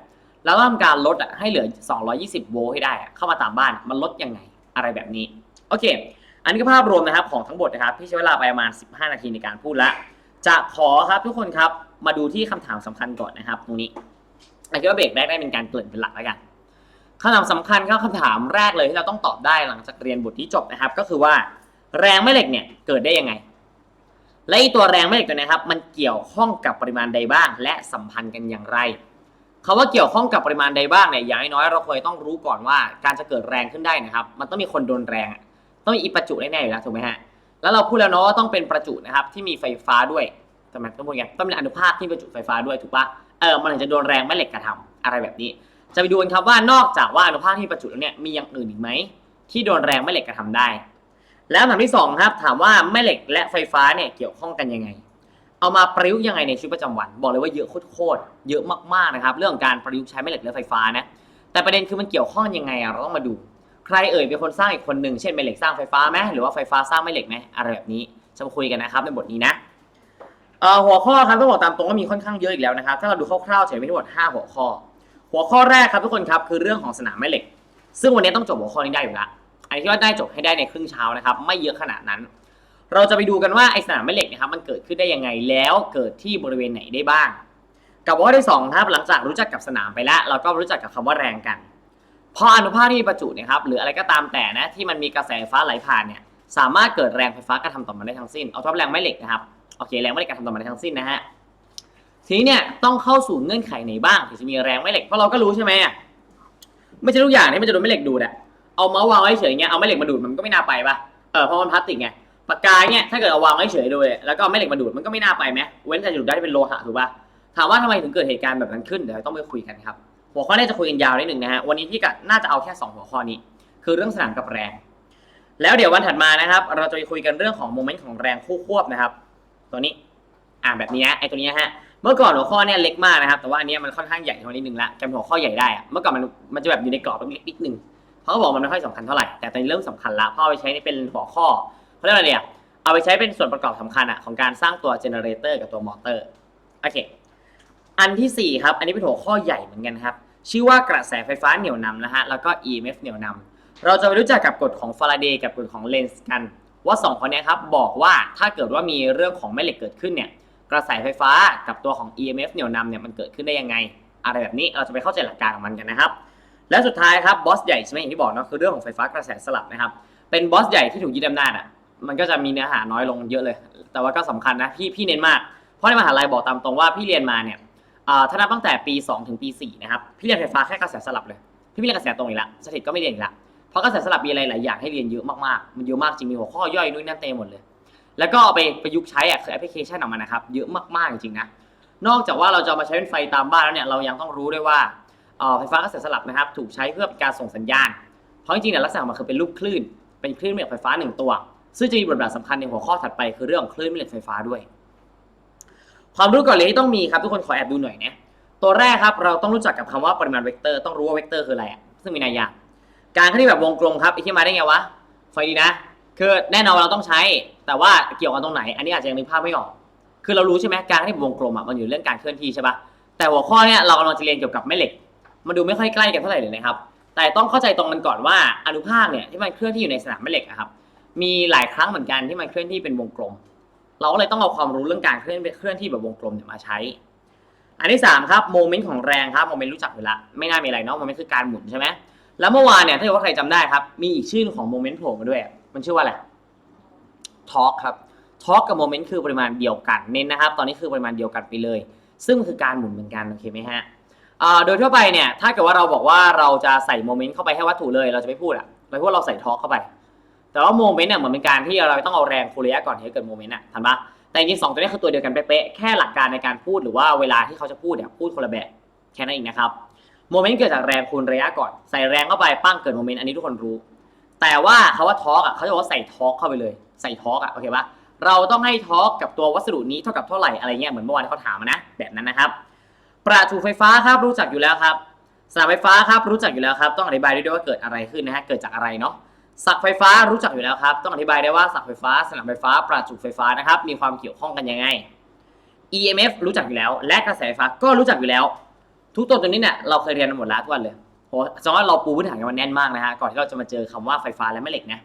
แล้วต้องทำการลดอะให้เหลือ 220 โวลต์ให้ได้อะเข้ามาตามบ้านมันลดยังไงอะไรแบบนี้โอเค อันนี้ก็ภาพรวมนะครับของทั้งหมดนะครับที่ใช้เวลาไปประมาณ 15 นาทีในการพูดละ จะขอครับทุกคนครับมาดูที่คำถามสำคัญก่อนนะครับ ตรงนี้อันนี้ว่าเบรกแรกได้เป็นการเกริ่นเป็นหลักแล้วกันคำถามสำคัญครับคำถามแรกเลยที่เราต้องตอบได้หลังจากเรียนบทที่จบนะครับ ก็คือว่าแรงแม่เหล็กเนี่ยเกิดได้ยังไง และไอตัวแรงแม่เหล็กตัวนี้ครับมันเกี่ยวข้องกับปริมาณใดบ้าง และสัมพันธ์กันอย่างไรคาว่าเกี่ยวข้องกับปริมาณใดบ้างเนี่ยอย่างน้อยเราเคยต้องรู้ก่อนว่า การจะเกิดแรงขึ้นได้นะครับ มันต้องมีคนโดนแรงอะ ต้องมีอีประจุแน่ๆอยู่แล้วถูกไหมฮะแล้วเราพูดแล้วเนาะว่าต้องเป็นประจุนะครับที่มีไฟฟ้าด้วยทำไมต้องพูดอย่างต้องเป็นอนุภาคที่ประจุไฟฟ้าด้วยถูกปะเออมันถึงจะโดนแรงแม่เหล็กกระทำอะไรแบบนี้ จะไปดูกันครับว่านอกจากว่าอนุภาคที่ประจุแล้วเนี่ยมีอย่างอื่นอีกไหมที่โดนแรงแม่เหล็กกระทำได้ แล้วคำถามที่สองครับถามว่าแม่เหล็กและไฟฟ้าเนี่ยเกี่ยวข้องกันยังไง เอามาประยุกต์ยังไงในชีวิตประจำวัน บอกเลยว่าเยอะโคตรๆเยอะมากๆนะครับ เรื่องการประยุกต์ใช้แม่เหล็กและไฟฟ้านะแต่ประเด็นคือมันเกี่ยวข้องยังไงเราต้องมาดู ใครเอ่ยเป็นคนสร้างอีกคนหนึ่งเช่นแม่เหล็กสร้างไฟฟ้าไหมหรือว่าไฟฟ้าสร้างแม่เหล็กไหมอะไรแบบนี้จะมาคุยกันนะครับในบทนี้นะหัวข้อครับต้องบอกตามตรงว่ามีค่อนข้างเยอะอีกแล้วนะครับ ถ้าเราดูคร่าวๆจะมีทั้งหมด5หัวข้อ หัวข้อแรกครับทุกคนครับคือเรื่องของสนามแม่เหล็ก ซึ่งวันนี้ต้องจบหัวข้อนี้ได้อยู่แล้วอันนี้ว่าได้จบให้ได้ในครึ่งเช้านะครับ ไม่เยอะขนาดนั้น เราจะไปดูกันว่าไอสนามแม่เหล็กนะครับมันเกิดขึ้นได้ยังไงแล้วเกิดที่บริเวณไหนได้บ้าง กับข้อที่สองครับหลังจากรู้จักกับสนามไปแล้ว เราก็รู้จักกับคำว่าแรงกันเพราะอนุภาคที่มีประจุเนะครับหรืออะไรก็ตามแต่นะที่มันมีกระแสไฟฟ้าไหลผ่านเนี่ยสามารถเกิดแรงไฟฟ้ากระทำต่อมันได้ทั้งสิ้นเอาท็อปแรงแม่เหล็กนะครับโอเคแรงแม่เหล็กกระทำต่อมันได้ทั้งสิ้นนะฮะทีนี้เนี่ยต้องเข้าสู่เงื่อนไขไหนบ้างถึงจะมีแรงแม่เหล็กเพราะเราก็รู้ใช่ไหมไม่ใช่ทุกอย่างที่มันจะโดนแม่เหล็กดูดอะเอาเมาส์วางไว้เฉยเงี้ยเอาแม่เหล็กมาดูดมันก็ไม่น่าไปปะเออเพราะมันพลาสติกไงปากกาเนี่ยถ้าเกิดเอาวางไว้เฉยๆโดยแล้วก็เอาแม่เหล็กมาดูดมันก็ไม่น่าไปไหมเว้นแต่จะดูดได้เป็นโลหะถูกปะถามว่าทำไมถึงเกิดเหตุการณ์แบบนั้นขึ้นเดี๋ยวต้องไปคุยกันครับ หัวข้อแรกจะคุยกันยาวนิดหนึ่งนะฮะ วันนี้พี่กัดน่าจะเอาแค่ 2 หัวข้อนี้ คือเรื่องสนามกับแรง แล้วเดี๋ยววันถัดมานะครับ เราจะไปคุยกันเรื่องของโมเมนต์ของแรงคู่ควบนะครับ ตัวนี้ อ่าแบบนี้นะไอ้ตัวนี้ฮะ เมื่อก่อนหัวข้อเนี่ยเล็กมากนะครับ แต่ว่าอันนี้มันค่อนข้างใหญ่กว่านิดนึงละจำหัวข้อใหญ่ได้อะเมื่อก่อนมันมันจะแบบอยู่ในกรอบเล็กนิดนึงเขาก็บอกมันไม่ค่อยสำคัญเท่าไหร่ แต่ตอนนี้เริ่มสำคัญละเพราะเอไปใช้เป็นหัวข้อเขาเรียกอะไรเนี่ย เอาไปใช้เป็นส่วนประกอบสำคัญอะของการสร้างตัวเจเนเรเตอร์กับตัวมอเตอร์ โอเค อันที่สี่ครับ อันนี้เป็นหัวข้อใหญ่เหมือนกันครับ ชื่อว่ากระแสไฟฟ้าเหนี่ยวนำนะฮะ แล้วก็ EMF เหนี่ยวนำเราจะไปรู้จักกับกฎของฟาราเดย์กับกฎของเลนส์กัน ว่าสองคนนี้ครับ บอกว่าถ้าเกิดว่ามีเรื่องของแม่เหล็กเกิดขึ้นเนี่ย กระแสไฟฟ้ากับตัวของ EMF เหนี่ยวนำเนี่ยมันเกิดขึ้นได้ยังไง อะไรแบบนี้ เราจะไปเข้าใจหลักการของมันกันนะครับ และสุดท้ายครับ บอสใหญ่ใช่ไหมอย่างที่บอกเนาะ คือเรื่องของไฟฟ้ากระแสสลับนะครับ เป็นบอสใหญ่ที่ถูกยึดอำนาจอะ มันก็จะมีเนื้อหาน้อยลงเยอะเลย แต่ว่าก็สำคัญนะ พี่พี่เน้นมาก เพราะในมหาลัยบอกตามตรงว่าพี่เรียนมาเนี่ย ถ้านับตั้งแต่ปี 2 ถึงปี4นะครับพี่เรียนไฟฟ้าแค่กระแสสลับเลยพี่ไม่เรียนกระแสตรงอีกแล้วสถิตก็ไม่เรียนอีกแล้วเพราะกระแสสลับมีอะไรหลายอย่างให้เรียนเยอะมากๆมันเยอะมากจริงมีหัวข้อย่อยนู่นนั่นเต็มหมดเลย แล้วก็เอาไปประยุกต์ใช้อะคือแอปพลิเคชันออกมานะครับเยอะมากๆจริงๆนะนอกจากว่าเราจะมาใช้เป็นไฟตามบ้านแล้วเนี่ยเรายังต้องรู้ด้วยว่าไฟฟ้ากระแสสลับนะครับถูกใช้เพื่อเป็นการส่งสัญญาณ เพราะจริงๆเนี่ยลักษณะมันคือเป็นรูปคลื่น เป็นคลื่นแม่เหล็กไฟฟ้าหนึ่งตัว ซึ่งจะมีบทบาทสำคัญในหัวข้อถัดไปคือเรื่องของคลื่นแม่เหล็กไฟฟ้าด้วย ความรู้ก่อนเลยที่ต้องมีครับทุกคนขอแอบดูหน่อยนะตัวแรกครับเราต้องรู้จักกับคำว่าปริมาณเวกเตอร์ต้องรู้ว่าเวกเตอร์คืออะไรอะซึ่งมีนัยยะการที่แบบวงกลมครับไอ้ที่มาได้ไงวะฟังดีนะ คือแน่นอนเราต้องใช้ แต่ว่าเกี่ยวกันตรงไหน อันนี้อาจจะยังนึกภาพไม่ออก คือเรารู้ใช่ไหมการที่วงกลมอะมันอยู่เรื่องการเคลื่อนที่ใช่ปะแต่หัวข้อเนี้ยเรากำลังจะเรียนเกี่ยวกับแม่เหล็ก มันดูไม่ค่อยใกล้กันเท่าไหร่เลยนะครับ แต่ต้องเข้าใจตรงกันก่อนว่าอนุภาคเนี่ยที่มันเคลื่อนที่อยู่ในสนามแม่เหล็กครับ มีหลายครั้งเหมือนกันที่มันเคลื่อนที่เป็นวงกลม เราก็เลยต้องเอาความรู้เรื่องการเคลื่อนเคลื่อนที่แบบวงกลมเนี่ยมาใช้ อันที่สามครับโมเมนต์ของแรงครับโมเมนต์รู้จักอยู่ล้วไม่น่ามีอะไรเนาะโมเมนต์คือการหมุนใช่ไหมแล้วเมื่อวานเนี่ยถ้าเกิดว่าใครจำได้ครับ มีอีกชื่อของโมเมนต์โผล่มาด้วย มันชื่อว่าอะไรทอร์กครับทอร์กกับโมเมนต์คือปริมาณเดียวกันเน้นนะครับ ตอนนี้คือปริมาณเดียวกันไปเลย ซึ่งคือการหมุนเหมือนกันโอเคไหมฮะโดยทั่วไปเนี่ยถ้าเกิดว่าเราบอกว่าเราจะใส่โมเมนต์เข้าไปให้วัตถุเลยเราจะไม่พูดอะเราพูดว่าเราใส่ทอร์กเข้าไป แต่ว่าโมเมนต์เนี่ยเหมือนเป็นการที่เราต้องเอาแรงคูระยะก่อนที่จะเกิดโมเมนต์อะทันปะแต่จริงๆสองตัวนี้คือตัวเดียวกันเป๊ะๆแค่หลักการในการพูดหรือว่าเวลาที่เขาจะพูดเนี่ยพูดคนละแบบแค่นั้นเองนะครับโมเมนต์เกิดจากแรงคูณระยะก่อนใส่แรงเข้าไปปั้งเกิดโมเมนต์อันนี้ทุกคนรู้ แต่ว่าคาว่าทอร์กอะเขาจะบอกว่าใส่ทอร์กเข้าไปเลยใส่ทอร์กอะโอเคปะเราต้องให้ทอร์กกับตัววัสดุนี้เท่ากับเท่าไหร่อะไรเงี้ยเหมือนเมื่อวานเขาถามมานะแบบนั้นนะครับประจุไฟฟ้าครับรู้จักอยู่แล้วครับสนามไฟฟ้าครับรู้จักอยู่แล้วครับต้องอธิบายด้วยว่าเกิดอะไรขึ้นนะฮะเกิดจากอะไรเนาะ สักไฟฟ้ารู้จักอยู่แล้วครับ ต้องอธิบายได้ว่าสักไฟฟ้า สนามไฟฟ้าประจุไฟฟ้านะครับ มีความเกี่ยวข้องกันยังไง EMF รู้จักอยู่แล้ว และกระแสไฟฟ้าก็รู้จักอยู่แล้ว ทุกตัวตัวนี้เนี่ยเราเคยเรียนมาหมดแล้วทุกวันเลยโหแสดงว่าเราปูพื้นฐานกันมาแน่นมากนะฮะก่อนที่เราจะมาเจอคำว่าไฟฟ้าและแม่เหล็กนะ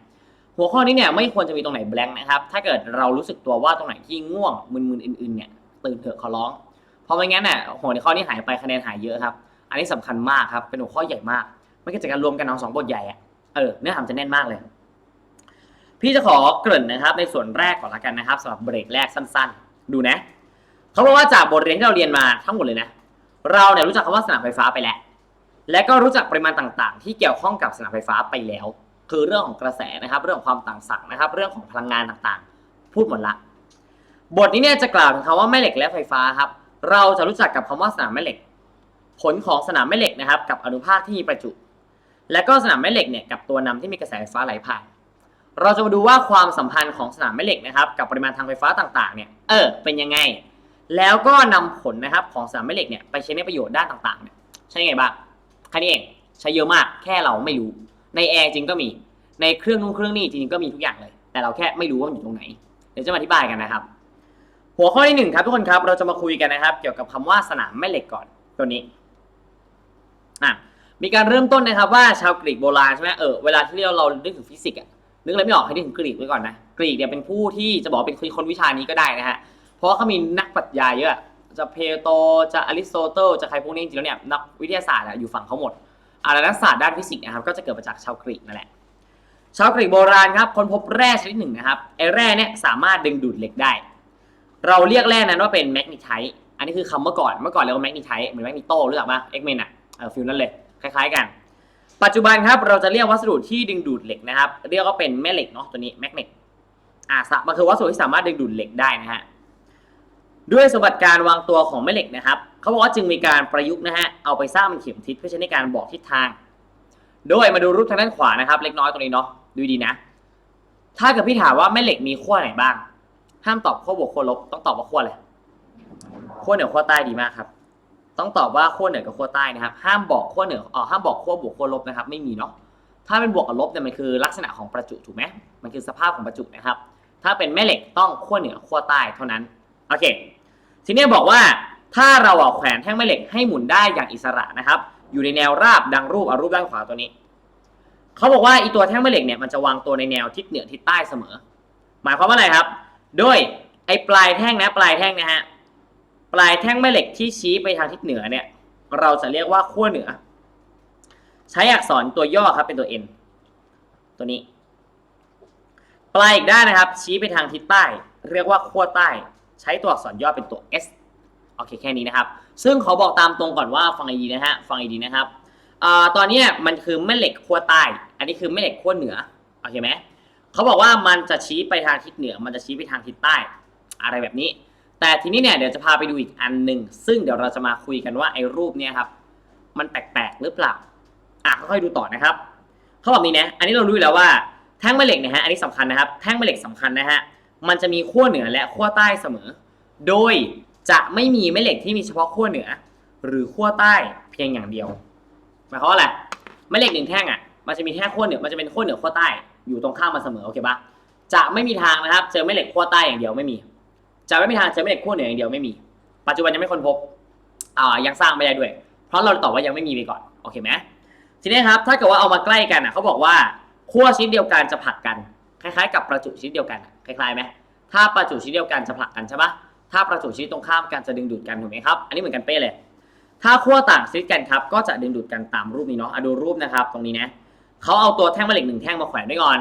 หัวข้อนี้เนี่ยไม่ควรจะมีตรงไหนแบงค์นะครับ ถ้าเกิดเรารู้สึกตัวว่าตรงไหนที่ง่วงมึนๆอื่นๆเนี่ยตื่นเถอะขอร้อง เพราะไม่งั้นเนี่ยหัวในข้อนี้หายไปคะแนนหายเยอะครับ อันนี้สำคัญมากครับเป็นหัวข้อใหญ่มากไม่เกิดจากการรวมกันเอาสองบทใหญ่อะ เออเนื้อหาจะแน่นมากเลย พี่จะขอเกริ่นนะครับ ในส่วนแรกก่อนละกันนะครับสำหรับเบรกแรกสั้น ๆ ดูนะเขาบอกว่าจากบทเรียนที่เราเรียนมาทั้งหมดเลยนะเราเนี่ยรู้จักคำว่าสนามไฟฟ้าไปแล้ว และก็รู้จักปริมาณต่างๆ ที่เกี่ยวข้องกับสนามไฟฟ้าไปแล้ว คือเรื่องของกระแสนะครับ เรื่องของความต่างศักย์นะครับ เรื่องของพลังงานต่างๆ พูดหมดละ บทนี้เนี่ยจะกล่าวถึงคำว่าแม่เหล็กและไฟฟ้าครับ เราจะรู้จักกับคำว่าสนามแม่เหล็ก ผลของสนามแม่เหล็กนะครับ กับอนุภาคที่มีประจุ และก็สนามแม่เหล็กเนี่ยกับตัวนำที่มีกระแสไฟฟ้าไหลผ่าน เราจะมาดูว่าความสัมพันธ์ของสนามแม่เหล็กนะครับกับปริมาณทางไฟฟ้าต่างๆเนี่ยเออเป็นยังไง แล้วก็นำผลนะครับของสนามแม่เหล็กเนี่ยไปใช้ในประโยชน์ด้านต่างๆเนี่ยใช้ยังไงบ้างแค่นี้เองใช้เยอะมากแค่เราไม่รู้ ในแอร์จริงก็มีในเครื่องนู้นเครื่องนี้จริงๆก็มีทุกอย่างเลย แต่เราแค่ไม่รู้ว่ามันอยู่ตรงไหนเดี๋ยวจะมาอธิบายกันนะครับ หัวข้อที่หนึ่งครับทุกคนครับเราจะมาคุยกันนะครับ เกี่ยวกับคำว่าสนามแม่เหล็กก่อนตัวนี้อะ มีการเริ่มต้นนะครับว่าชาวกรีกโบราณใช่ไหมเออเวลาที่เราเรานึกถึงฟิสิกส์อะนึกอะไรไม่ออกให้นึกถึงกรีกไว้ก่อนนะกรีกเนี่ยเป็นผู้ที่จะบอกเป็นคนวิชานี้ก็ได้นะฮะเพราะเขามีนักปรัชญาเยอะจะเพโตจะอริสโตเติลจะใครพวกนี้จริงแล้วเนี่ยนักวิทยาศาสตร์อะอยู่ฝั่งเขาหมดอะไรนักศาสตร์ด้านฟิสิกส์นะครับก็จะเกิดมาจากชาวกรีกนั่นแหละชาวกรีกโบราณครับคนพบแร่ชนิดหนึ่งนะครับไอ้แร่เนี่ยสามารถดึงดูดเหล็กได้ เราเรียกแร่นั้นว่าเป็นแมกนีไทต์อันนี้คือคำเมื่อก่อนเมื่อก่อนเรียกว่าแมกนีไทต์เหมือนแมกนีโตรู้จักปะเอ็กเมนอะเออฟิลนั้นเลย คล้ายๆกัน ปัจจุบันครับเราจะเรียกวัสดุที่ดึงดูดเหล็กนะครับ เรียกว่าเป็นแม่เหล็กเนาะตัวนี้แมกเนตอ่าสะมันคือวัสดุที่สามารถดึงดูดเหล็กได้นะฮะด้วยสมบัติการวางตัวของแม่เหล็กนะครับเขาบอกว่าจึงมีการประยุกต์นะฮะเอาไปสร้างเป็นเข็มทิศเพื่อใช้ในการบอกทิศทาง โดยมาดูรูปทางด้านขวานะครับ เล็กน้อยตรงนี้เนาะดูดีนะ ถ้าเกิดพี่ถามว่าแม่เหล็กมีขั้วไหนบ้าง ห้ามตอบขั้วบวกขั้วลบต้องตอบว่าขั้วอะไรขั้วเหนือขั้วใต้ดีมากครับ ต้องตอบว่าขั้วเหนือกับขั้วใต้นะครับ ห้ามบอกขั้วเหนืออ๋อห้ามบอกขั้วบวกขั้วลบนะครับ ไม่มีเนาะถ้าเป็นบวกกับลบเนี่ยมันคือลักษณะของประจุถูกไหมมันคือสภาพของประจุนะครับ ถ้าเป็นแม่เหล็กต้องขั้วเหนือขั้วใต้เท่านั้นโอเคทีนี้บอกว่าถ้าเราอะแขวนแท่งแม่เหล็กให้หมุนได้อย่างอิสระนะครับ อยู่ในแนวราบดังรูปเอารูปด้านขวาตัวนี้เขาบอกว่าอีตัวแท่งแม่เหล็กเนี่ยมันจะวางตัวในแนวทิศเหนือทิศใต้เสมอ หมายความว่าอะไรครับ โดยไอ้ปลายแท่งนะปลายแท่งนะฮะ ปลายแท่งแม่เหล็กที่ชี้ไปทางทิศเหนือเนี่ย เราจะเรียกว่าขั้วเหนือ ใช้อักษรตัวย่อครับเป็นตัว n ตัวนี้ ปลายอีกด้านนะครับ ชี้ไปทางทิศใต้ เรียกว่าขั้วใต้ ใช้ตัวอักษรย่อเป็นตัว s โอเคแค่นี้นะครับ ซึ่งขอบอกตามตรงก่อนว่าฟังดีนะฮะฟังดีนะครับอตอนนี้มันคือแม่เหล็กขั้วใต้ อันนี้คือแม่เหล็กขั้วเหนือโอเคไหมเขาบอกว่ามันจะชี้ไปทางทิศเหนือ มันจะชี้ไปทางทิศใต้ อะไรแบบนี้ แต่ทีนี้เนี่ยเดี๋ยวจะพาไปดูอีกอันหนึ่งซึ่งเดี๋ยวเราจะมาคุยกันว่าไอ้รูปเนี่ยครับ มันแปลกๆหรือเปล่าอะค่อยๆดูต่อนะครับเขาบอกนี้นะอันนี้เรารู้แล้วว่าแท่งแม่เหล็กนี่ยฮะอันนี้สำคัญนะครับ แท่งแม่เหล็กสำคัญนะฮะมันจะมีขั้วเหนือและขั้วใต้เสมอ โดยจะไม่มีแม่เหล็กที่มีเฉพาะขั้วเหนือ หรือขั้วใต้เพียงอย่างเดียวหมายความว่าอะไรแม่เหล็กหนึ่งแท่งอะมันจะมีแค่ขั้วเหนือมันจะเป็นขั้วเหนือขั้วใต้อยู่ตรงข้ามมันเสมอโอเคปะจะไม่มีทางนะครับ เจอแม่เหล็กขั้วใต้อย่างเดียวไม่มี จะไม่มีทางเจอแม่เหล็กขั้วเหนืออย่างเดียวไม่มี ปัจจุบันยังไม่ค้นพบอ่ายังสร้างไม่ได้ด้วย เพราะเราตอบว่ายังไม่มีไปก่อนโอเคไหมทีนี้ครับถ้าเกิดว่าเอามาใกล้กันอะเขาบอกว่าขั้วชนิดเดียวกันจะผลักกัน คล้ายๆ กับประจุชนิดเดียวกันคล้ายๆไหมถ้าประจุชนิดเดียวกันจะผลักกันใช่ปะถ้าประจุชนิดตรงข้ามกันจะดึงดูดกันถูกไหมครับ อันนี้เหมือนกันเป๊ะเลย ถ้าขั้วต่างชนิดกันครับก็จะดึงดูดกันตามรูปนี้เนาะอะดูรูปนะครับ ตรงนี้นะเขาเอาตัวแท่งแม่เหล็กหนึ่งแท่งมาแขวนด้วยก่อน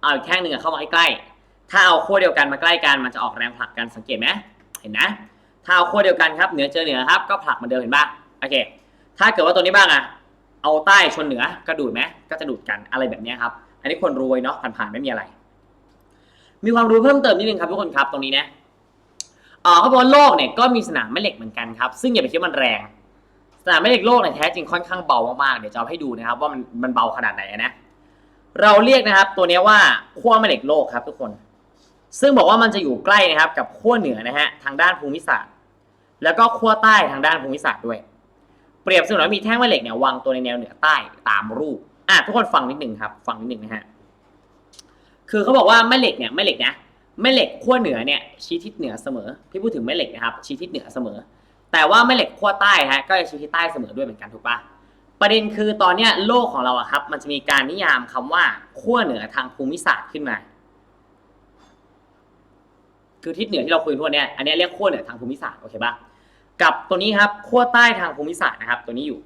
เอาอีกแท่งหนึ่งเข้ามาใกล้ๆ ถ้าเอาขั้วเดียวกันมาใกล้กันมันจะออกแรงผลักกันสังเกตไหมเห็นนะ ถ้าเอาขั้วเดียวกันครับเหนือเจอเหนือครับก็ผลักเหมือนเดิมเห็นปะโอเค ถ้าเกิดว่าตัวนี้บ้างอะเอาใต้ชนเหนือก็ดูดไหมก็จะดูดกันอะไรแบบนี้ครับ อันนี้คนรวยเนาะผ่านๆไม่มีอะไร มีความรู้เพิ่มเติมนิดนึงครับทุกคนครับตรงนี้นะเขาบอกว่าโลกเนี่ยก็มีสนามแม่เหล็กเหมือนกันครับ ซึ่งอย่าไปคิดว่ามันแรง สนามแม่เหล็กโลกเนี่ยแท้จริงค่อนข้างเบามากๆเดี๋ยวจะเอาให้ดูนะครับ ว่ามันมันเบาขนาดไหนนะ เราเรียกนะครับ ตัวนี้ว่าขั้วแม่เหล็กโลกครับ ทุกคน ซึ่งบอกว่ามันจะอยู่ใกล้นะครับกับขั้วเหนือนะฮะทางด้านภูมิศาสตร์ แล้วก็ขั้วใต้ทางด้านภูมิศาสตร์ด้วย เปรียบเสมือนมีแท่งแม่เหล็กเนี่ยวางตัวในแนวเหนือใต้ตามรูปอะทุกคนฟังนิดหนึ่งครับฟังนิดหนึ่งนะฮะคือเขาบอกว่าแม่เหล็กเนี่ยแม่เหล็กนะแม่เหล็กขั้วเหนือเนี่ยชี้ทิศเหนือเสมอพี่พูดถึงแม่เหล็กนะครับชี้ทิศเหนือเสมอ แต่ว่าแม่เหล็กขั้วใต้ฮะก็จะชี้ทิศใต้เสมอด้วยเหมือนกันถูกปะประเด็นคือตอนเนี้ยโลกของเราอะครับมันจะมีการนิยามคำว่าขั้วเหนือทางภูมิศาสตร์ขึ้นมา คือทิศเหนือที่เราคุยทั่วเนี้ยอันนี้เรียกขั้วเหนือทางภูมิศาสตร์โอเคปะกับตัวนี้ครับขั้วใต้ทางภูมิศาสตร์นะครับ ตัวนี้อยู่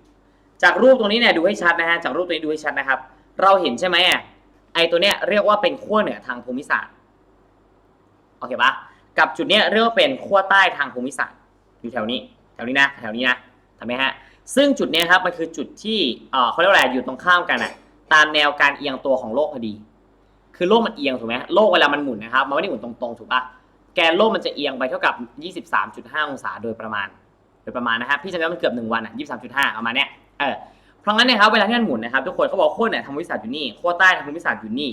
จากรูปตรงนี้เนี่ยดูให้ชัดนะฮะจากรูปตัวนี้ดูให้ชัดนะครับ เราเห็นใช่ไหมอะไอตัวเนี้ยเรียกว่าเป็นขั้วเหนือทางภูมิศาสตร์โอเคปะกับจุดเนี้ยเรียกว่าเป็นขั้วใต้ทางภูมิศาสตร์อยู่แถวนี้แถวนี้นะแถวนี้นะทำไหมฮะซึ่งจุดเนี้ยครับมันคือจุดที่เออเขาเรียกว่าอะไรอยู่ตรงข้ามกันอะตามแนวการเอียงตัวของโลกพอดี คือโลกมันเอียงถูกไหมโลกเวลามันหมุนนะครับมันไม่ได้หมุนตรงๆถูกปะ แกนโลกมันจะเอียงไปเท่ากับ 23.5 องศาโดยประมาณ โดยประมาณนะครับพี่จำได้มันเกือบหนึ่งวันอะ23.5เอามาเนี้ยเออเพราะงั้นเนี่ยครับเวลาที่มันหมุนนะครับทุกคนเขาบอกขั้วเหนทางภูมิศาสตร์อยู่นี่ขั้วใต้ทางภูมิศาสตร์อยู่นี่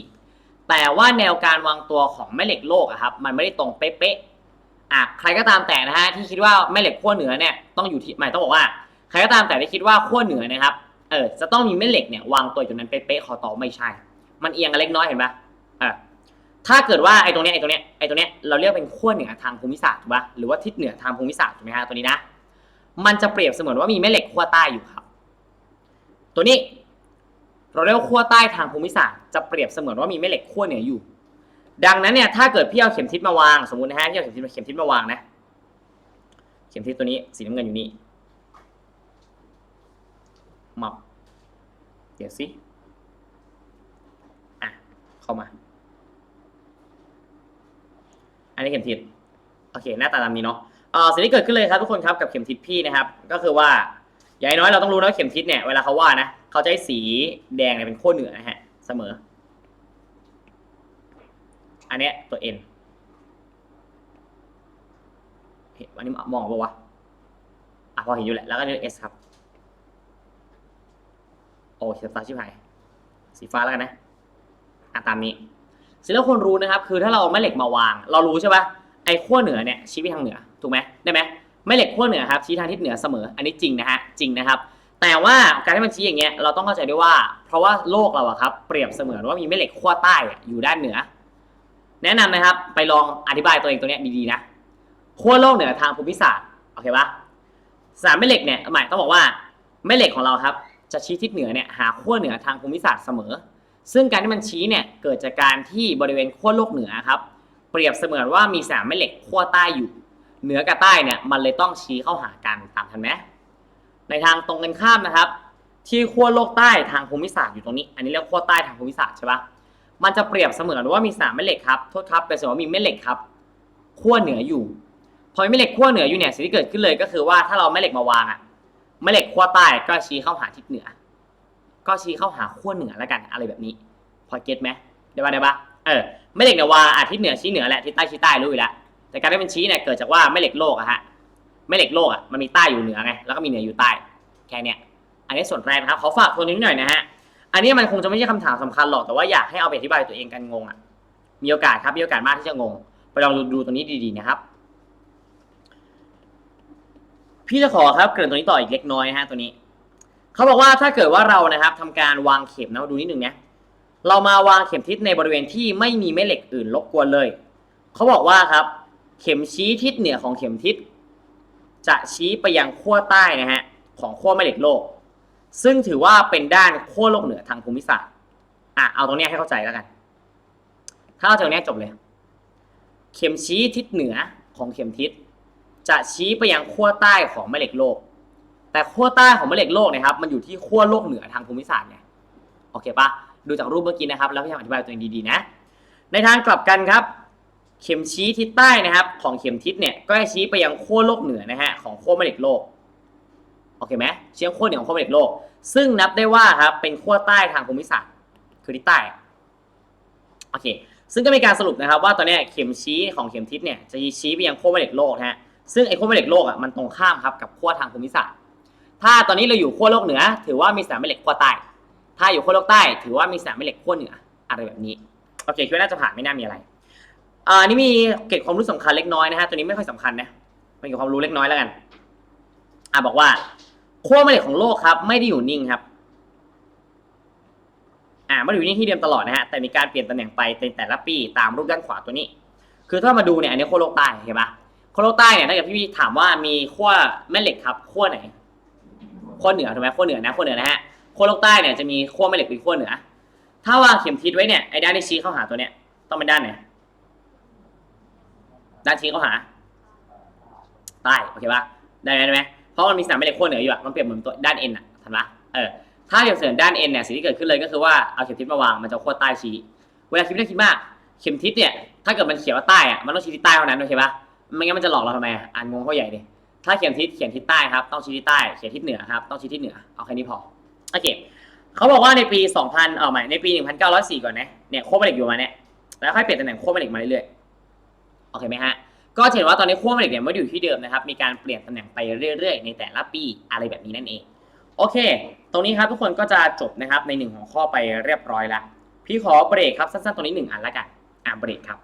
แต่ว่าแนวการวางตัวของแม่เหล็กโลกอะครับมันไม่ได้ตรงเป๊ะๆอะใครก็ตามแต่นะฮะที่คิดว่าแม่เหล็กขั้วเหนือเนี่ยต้องอยู่ที่หมายต้องบอกว่าใครก็ตามแต่ที่คิดว่าขั้วเหนือนะครับเออจะต้องมีแม่เหล็กเนี่ยวางตัวอยู่นั้นเป๊ะๆขอตอบไม่ใช่ มันเอียงกันเล็กน้อยเห็นปะเออ ถ้าเกิดว่าไอ้ตรงเนี้ยไอ้ตรงเนี้ยไอ้ตรงเนี้ยเราเรียกเป็นขั้วเหนือทางภูมิศาสตร์ถูกปะหรือว่าทิศเหนือทางภูมิศาสตร์ถูกไหมฮะตัวนี้นะ มันจะเปรียบเสมือนว่ามีแม่เหล็กขั้วใต้อยู่ครับ ตัวนี้เราเรียกว่าขั้วใต้ทางภูมิศาสตร์จะเปรียบเสมือนว่ามีแม่เหล็กขั้วเหนืออยู่ ดังนั้นเนี่ยถ้าเกิดพี่เอาเข็มทิศมาวางสมมตินะฮะพี่เอาเข็มทิศเข็มทิศมาวางนะ เข็มทิศตัวนี้สีน้ำเงินอยู่นี่มับเดี๋ยวสิอะเข้ามา อันนี้เข็มทิศโอเคหน้าตาตามนี้เนาะเอ่อสิ่งที่เกิดขึ้นเลยครับทุกคนครับกับเข็มทิศพี่นะครับ ก็คือว่าอย่างน้อยเราต้องรู้นะว่าเข็มทิศเนี่ยเวลาเขาว่านะเขาจะให้สีแดงเนี่ยเป็นขั้วเหนือนะฮะเสมอ อันเนี้ยตัว N เห็นอันนี้มองออกปะวะอะพอเห็นอยู่แหละแล้วก็นี่ S ครับโอ้เขียนตาชิบหายสีฟ้าแล้วกันนะอะตามนี้ สิ่งที่เราควรรู้นะครับ คือถ้าเราแม่เหล็กมาวาง เรารู้ใช่ปะไอ้ขั้วเหนือเนี่ยชี้ไปทางเหนือถูกไหมได้ไหมแม่เหล็กขั้วเหนือครับชี้ทางทิศเหนือเสมอ อันนี้จริงนะฮะจริงนะครับ แต่ว่าการที่มันชี้อย่างเงี้ยเราต้องเข้าใจด้วยว่า เพราะว่าโลกเราอะครับเปรียบเสมือนว่ามีแม่เหล็กขั้วใต้อยู่ด้านเหนือ แนะนำนะครับไปลองอธิบายตัวเองตัวเนี้ยดีๆนะขั้วโลกเหนือทางภูมิศาสตร์โอเคปะสามแม่เหล็กเนี่ยหมายต้องบอกว่าแม่เหล็กของเราครับจะชี้ทิศเหนือเนี่ยหาขั้วเหนือทางภูมิศาสตร์เสมอ ซึ่งการที่มันชี้เนี่ยเกิดจากการที่บริเวณขั้วโลกเหนือครับ เปรียบเสมือนว่ามีสามแม่เหล็กขั้วใต้อยู่ เหนือกับใต้เนี่ยมันเลยต้องชี้เข้าหากันตามทันไหมในทางตรงกันข้ามนะครับ ที่ขั้วโลกใต้ทางภูมิศาสตร์อยู่ตรงนี้ อันนี้เรียกขั้วใต้ทางภูมิศาสตร์ใช่ปะมันจะเปรียบเสมือนว่ามีสามแม่เหล็กครับโทษครับเป็นเสมือนว่ามีแม่เหล็กครับขั้วเหนืออยู่ พอแม่เหล็กขั้วเหนืออยู่เนี่ยสิ่งที่เกิดขึ้นเลยก็คือว่าถ้าเราแม่เหล็กมาวางอะแม่เหล็กขั้วใต้ก็ชี้เข้าหาทิศเหนือ ก็ชี้เข้าหาขั้วเหนือแล้วกันอะไรแบบนี้ พอเก็ตไหมได้ปะได้ปะเออแม่เหล็กเนี่ยวาอาทิตย์เหนือชี้เหนือแหละทิศใต้ชี้ใต้รู้อยู่แล้วแต่การที่มันชี้เนี่ยเกิดจากว่าแม่เหล็กโลกอะฮะแม่เหล็กโลกอะมันมีใต้อยู่เหนือไงแล้วก็มีเหนืออยู่ใต้แค่เนี้ยอันนี้ส่วนแรกนะครับขอฝากตัวนี้หน่อยนะฮะอันนี้มันคงจะไม่ใช่คำถามสำคัญหรอกแต่ว่าอยากให้เอาไปอธิบายตัวเองกันงงอะมีโอกาสครับมีโอกาสมากที่จะงง ไปลองดูตรงนี้ดีๆนะครับ พี่จะขอครับเกริ่นตัวนี้ต่ออีกเล็กน้อยนะฮะตัวนี้ เขาบอกว่าถ้าเกิดว่าเรานะครับทำการวางเข็มนะดูนิดหนึ่งนะเรามาวางเข็มทิศในบริเวณที่ไม่มีแม่เหล็กอื่นรบกวนเลย เขาบอกว่าครับ เข็มชี้ทิศเหนือของเข็มทิศ จะชี้ไปยังขั้วใต้นะฮะของขั้วแม่เหล็กโลก ซึ่งถือว่าเป็นด้านขั้วโลกเหนือทางภูมิศาสตร์อะเอาตรงเนี้ยให้เข้าใจแล้วกัน ถ้าเข้าตรงเนี้ยจบเลย เข็มชี้ทิศเหนือของเข็มทิศ จะชี้ไปยังขั้วใต้ของแม่เหล็กโลก แต่ขั้วใต้ของแม่เหล็กโลกนะครับมันอยู่ที่ขั้วโลกเหนือทางภูมิศาสตร์ไงโอเคปะดูจากรูปเมื่อกี้นะครับแล้วพยายามอธิบายตัวเองดีๆนะในทางกลับกันครับ เข็มชี้ทิศใต้นะครับของเข็มทิศเนี่ยก็จะชี้ไปยังขั้วโลกเหนือนะฮะของขั้วแม่เหล็กโลกโอเคไหมเชี้ยงขั้วเหนือของขั้วแม่เหล็กโลก ซึ่งนับได้ว่าครับเป็นขั้วใต้ทางภูมิศาสตร์คือทิศใต้โอเคซึ่งก็มีการสรุปนะครับว่าตอนนี้เข็มชี้ของเข็มทิศเนี่ยจะชี้ไปยังขั้วแม่เหล็กโลกนะฮะซึ่งไอ้ขั้วแม่เหล็กโลกอะมันตรงข้ามครับกับขั้วทางภูมิศาสตร์ ถ้าตอนนี้เราอยู่ขั้วโลกเหนือ ถือว่ามีสนามแม่เหล็กขั้วใต้ ถ้าอยู่ขั้วโลกใต้ ถือว่ามีสนามแม่เหล็กขั้วเหนือ อะไรแบบนี้ โอเคคิดว่าน่าจะผ่านไม่น่ามีอะไรอ่าอันนี้มีเกร็ดความรู้สำคัญเล็กน้อยนะฮะ ตัวนี้ไม่ค่อยสำคัญนะเป็นเกร็ดความรู้เล็กน้อยแล้วกัน อ่าบอกว่าขั้วแม่เหล็กของโลกครับ ไม่ได้อยู่นิ่งครับ อ่าไม่ได้อยู่นิ่งที่เดิมตลอดนะฮะ แต่มีการเปลี่ยนตำแหน่งไปในแต่ละปีตามรูปด้านขวาตัวนี้ คือถ้ามาดูเนี่ย อันนี้ขั้วโลกใต้เห็นปะขั้วโลกใต้เนี่ยถ้าเกิดพี่ถามว่ามีขั้วแม่เหล็กครับขั้วไหน ขั้วเหนือถูกไหมขั้วเหนือนะขั้วเหนือนะฮะขั้วโลกใต้เนี่ยจะมีขั้วแม่เหล็กเป็นขั้วเหนือ ถ้าวางเข็มทิศไว้เนี่ยไอ้ด้านที่ชี้เข้าหาตัวเนี้ยต้องเป็นด้านไหนด้านชี้เข้าหาใต้โอเคปะได้ไหมได้ไหมเพราะมันมีสนามแม่เหล็กขั้วเหนืออยู่อะมันเปรียบเหมือนตัวด้านเอ็นอะทันปะเออถ้าเปรียบเสมือนด้านเอ็นเนี่ยสิ่งที่เกิดขึ้นเลยก็คือว่าเอาเข็มทิศมาวางมันจะขั้วใต้ชี้เวลาคิดไม่ได้คิดมากเข็มทิศเนี่ยถ้าเกิดมันเขียนว่าใต้อะมันต้องชี้ทิศใต้เท่านั้นโอเคปะไม่งั้นมันจะหลอกเราทำไมอะอ่านงงเข้าใหญ่ดิ ถ้าเขียนทิศเขียนทิศใต้ครับ ต้องชี้ทิศใต้เขียนทิศเหนือครับต้องชี้ทิศเหนือเอาแค่นี้พอโอเคเขาบอกว่าในปี 2000เอาใหม่ในปี 1904 ก่อนนะเนี่ยโค้ดแม่เหล็กอยู่มาเนี่ยแล้วค่อยเปลี่ยนตำแหน่งโค้ดแม่เหล็กมาเรื่อยๆโอเคไหมฮะก็เห็นว่าตอนนี้โค้ดแม่เหล็กเนี่ยไม่ได้อยู่ที่เดิมนะครับ มีการเปลี่ยนตำแหน่งไปเรื่อยๆ ในแต่ละปีอะไรแบบนี้นั่นเอง โอเค ตรงนี้ครับทุกคนก็จะจบนะครับในหนึ่งของข้อไปเรียบร้อยแล้ว พี่ขอเบรกครับสั้นๆตรงนี้หนึ่งอันล้วกัน อ่าเบรกครับ